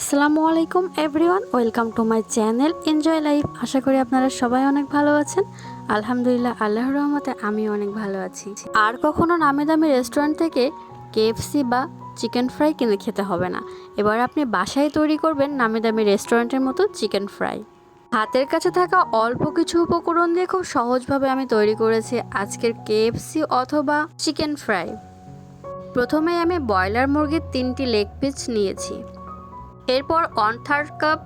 আসসালামু আলাইকুম everyone, welcome to my channel enjoy life. আশা করি আপনারা সবাই অনেক ভালো আছেন। আলহামদুলিল্লাহ, আল্লাহর রহমতে আমি অনেক ভালো আছি। আর কখনো নামি দামি রেস্টুরেন্ট থেকে কেএফসি বা চিকেন ফ্রাই কিনে খেতে হবে না। এবার আপনি বাসায় তৈরি করবেন নামি দামি রেস্টুরেন্টের মতো চিকেন ফ্রাই। হাতের কাছে থাকা অল্প কিছু উপকরণ দিয়ে খুব সহজভাবে আমি তৈরি করেছি আজকের কেএফসি অথবা চিকেন ফ্রাই। প্রথমে আমি ব্রয়লার মুরগির তিনটি লেগ পিস নিয়েছি। এরপর ওয়ান থার্ড কাপ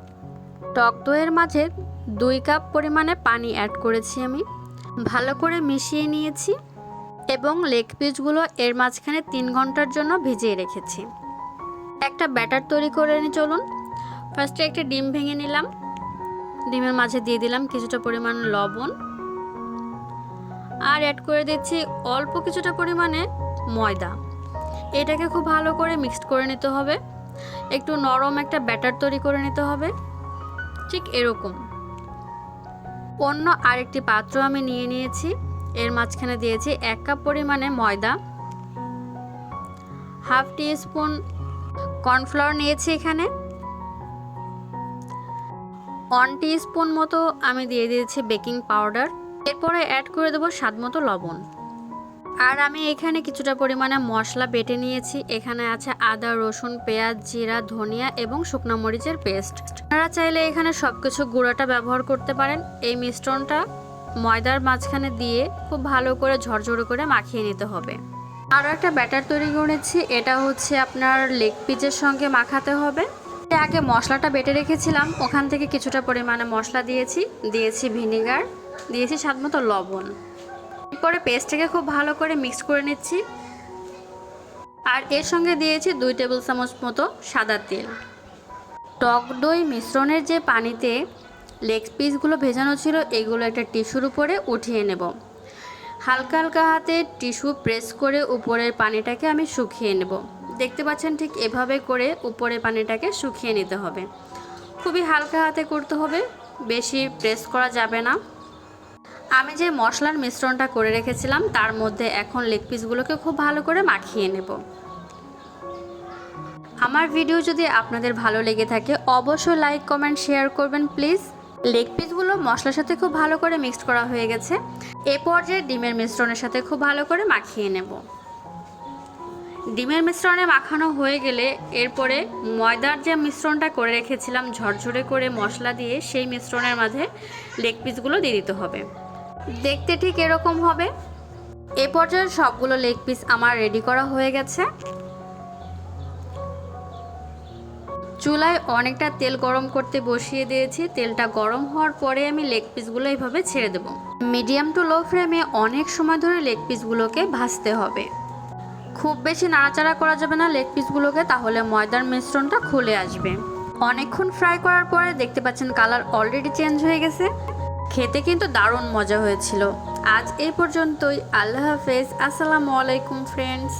টক দইয়ের মাঝে দুই কাপ পরিমাণে পানি অ্যাড করেছি আমি। ভালো করে মিশিয়ে নিয়েছি এবং লেগ পিসগুলো এর মাঝখানে তিন ঘণ্টার জন্য ভিজিয়ে রেখেছি। একটা ব্যাটার তৈরি করে নিয়ে চলুন। ফার্স্টে একটা ডিম ভেঙে নিলাম। ডিমের মাঝে দিয়ে দিলাম কিছুটা পরিমাণ লবণ। আর অ্যাড করে দিচ্ছি অল্প কিছুটা পরিমাণে ময়দা। এটাকে খুব ভালো করে মিক্সড করে নিতে হবে। একটু নরম একটা ব্যাটার তৈরি করে নিতে হবে। ঠিক এরকম। অন্য আরেকটি পাত্র আমি নিয়ে নিয়েছি। এর মাঝখানে দিয়েছি এক কাপ পরিমাণে ময়দা। হাফ টি স্পুন কর্নফ্লাওয়ার নিয়েছি এখানে। ওয়ান টি স্পুন মতো আমি দিয়ে দিয়েছি বেকিং পাউডার। এরপরে অ্যাড করে দেবো স্বাদ মতো লবণ। আর আমি এখানে কিছুটা পরিমাণে মশলা বেটে নিয়েছি। এখানে আছে আদা, রসুন, পেঁয়াজ, জিরা, ধনিয়া এবং শুকনো মরিচের পেস্ট। আপনারা চাইলে এখানে সব কিছু গুঁড়াটা ব্যবহার করতে পারেন। এই মিশ্রণটা ময়দার মাঝখানে দিয়ে খুব ভালো করে ঝরঝরে করে মাখিয়ে নিতে হবে। আরও একটা ব্যাটার তৈরি করেছি এটা হচ্ছে আপনার লেগ পিচের সঙ্গে মাখাতে হবে। আগে মশলাটা বেটে রেখেছিলাম। ওখান থেকে কিছুটা পরিমাণে মশলা দিয়েছি। দিয়েছি ভিনেগার। দিয়েছি স্বাদ মতো লবণ। এরপরে পেস্টটাকে খুব ভালো করে মিক্স করে নিচ্ছি। আর এর সঙ্গে দিয়েছি দুই টেবিল চামচ মতো সাদা তেল। টক দই মিশ্রণের যে পানিতে লেগ পিসগুলো ভেজানো ছিল, এগুলো একটা টিস্যুর উপরে উঠিয়ে নেব। হালকা হালকা হাতে টিস্যু প্রেস করে উপরের পানিটাকে আমি শুকিয়ে নেব। দেখতে পাচ্ছেন ঠিক এভাবে করে উপরের পানিটাকে শুকিয়ে নিতে হবে। খুবই হালকা হাতে করতে হবে, বেশি প্রেস করা যাবে না। আমি যে মশলার মিশ্রণটা করে রেখেছিলাম, তার মধ্যে এখন লেগ পিসগুলোকে খুব ভালো করে মাখিয়ে নেব। আমার ভিডিও যদি আপনাদের ভালো লেগে থাকে, অবশ্যই লাইক কমেন্ট শেয়ার করবেন প্লিজ লেগ পিসগুলো মশলার সাথে খুব ভালো করে মিক্সড করা হয়ে গেছে। এ পর্যায়ে ডিমের মিশ্রণের সাথে খুব ভালো করে মাখিয়ে নেব। ডিমের মিশ্রণে মাখানো হয়ে গেলে এরপরে ময়দার যে মিশ্রণটা করে রেখেছিলাম, ঝরঝরে করে মশলা দিয়ে সেই মিশ্রণের মাঝে লেগ পিসগুলো দিয়ে দিতে হবে। দেখতে ঠিক এরকম হবে? এ পর্যায়ে সবগুলো লেগ পিস আমার রেডি করা হয়ে গেছে। চুলায় অনেকটা তেল গরম করতে বসিয়ে দিয়েছি। তেলটা গরম হওয়ার পরে আমি লেগ পিসগুলো এইভাবে ছেড়ে দেব। মিডিয়াম টু লো ফ্লেমে অনেক সময় ধরে লেগ পিসগুলোকে ভাজতে হবে। খুব বেশি নাড়াচাড়া করা যাবে না লেগ পিসগুলোকে তাহলে ময়দার মিশ্রণটা খুলে আসবে। অনেকক্ষণ ফ্রাই করার পরে দেখতে পাচ্ছেন কালার অলরেডি চেঞ্জ হয়ে গেছে। খেতে কিন্তু দারুণ মজা হয়েছিল। আজ এই পর্যন্তই। আল্লাহ হাফেজ। আসসালামু আলাইকুম ফ্রেন্ডস